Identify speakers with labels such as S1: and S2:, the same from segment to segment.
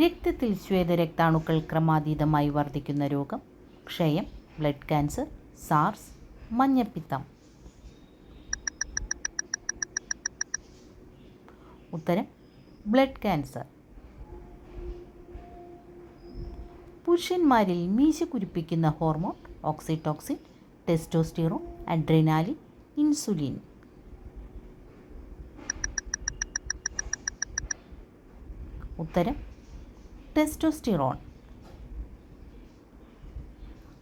S1: രക്തത്തിൽ ശ്വേതരക്താണുക്കൾ ക്രമാതീതമായി വർദ്ധിക്കുന്ന രോഗം ക്ഷയം ബ്ലഡ് ക്യാൻസർ സാർസ് മഞ്ഞപ്പിത്തം. ഉത്തരം ബ്ലഡ് ക്യാൻസർ. പുരുഷന്മാരിൽ മീശ കുരിപ്പിക്കുന്ന hormone oxytocin testosterone adrenaline insulin. ഉത്തരം ടെസ്റ്റോസ്റ്റിറോൺ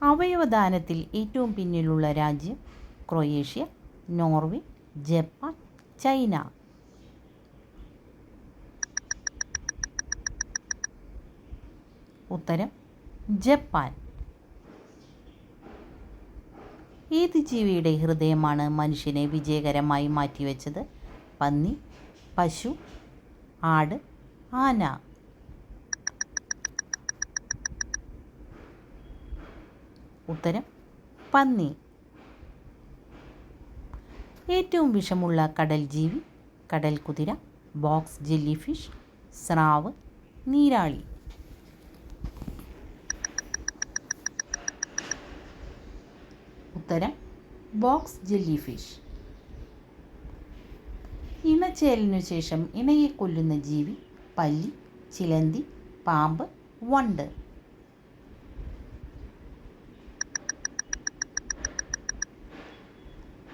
S1: അവയവദാനത്തിൽ ഏറ്റവും പിന്നിലുള്ള രാജ്യം ക്രൊയേഷ്യ നോർവേ ജപ്പാൻ ചൈന. ഉത്തരം ജപ്പാൻ. ഏത് ജീവിയുടെ ഹൃദയമാണ് മനുഷ്യനെ വിജയകരമായി മാറ്റിവെച്ചത്? പന്നി പശു ആട് ആന. ഉത്തരം പന്നി. ഏറ്റവും വിഷമുള്ള കടൽ ജീവി കടൽ കുതിര ബോക്സ് ജെല്ലി ഫിഷ് സ്രാവ് നീരാളി. ഉത്തരം ബോക്സ് ജെല്ലി ഫിഷ് ഇണച്ചേലിനു ശേഷം ഇണയെ കൊല്ലുന്ന ജീവി പല്ലി ചിലന്തി പാമ്പ് വണ്ട്.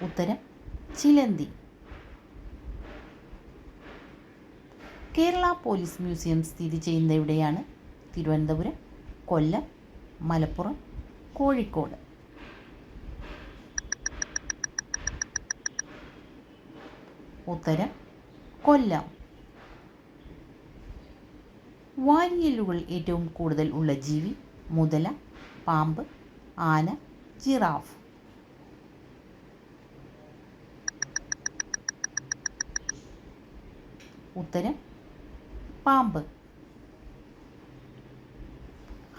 S1: ഉത്തരം ചിലന്തി. കേരള പോലീസ് മ്യൂസിയം സ്ഥിതി ചെയ്യുന്ന എവിടെയാണ് തിരുവനന്തപുരം കൊല്ലം മലപ്പുറം കോഴിക്കോട്. ഉത്തരം കൊല്ലം. വാരിയലുകൾ ഏറ്റവും കൂടുതൽ ഉള്ള ജീവി മുതല പാമ്പ് ആന ജിറാഫ്. ഉത്തരം പാമ്പ്.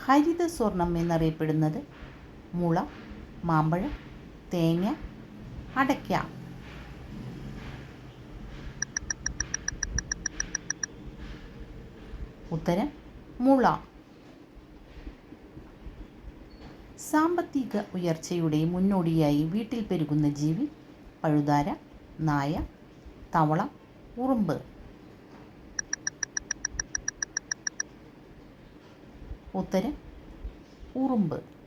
S1: ഹരിത സ്വർണം എന്നറിയപ്പെടുന്നത് മുള മാമ്പഴം തേങ്ങ അടയ്ക്ക. ഉത്തരം മുള. സാമ്പത്തിക ഉയർച്ചയുടെ മുന്നോടിയായി വീട്ടിൽ പെരുകുന്ന ജീവി പഴുതാര നായ തവള ഉറുമ്പ്. ഉത്തരം ഉറുമ്പ്.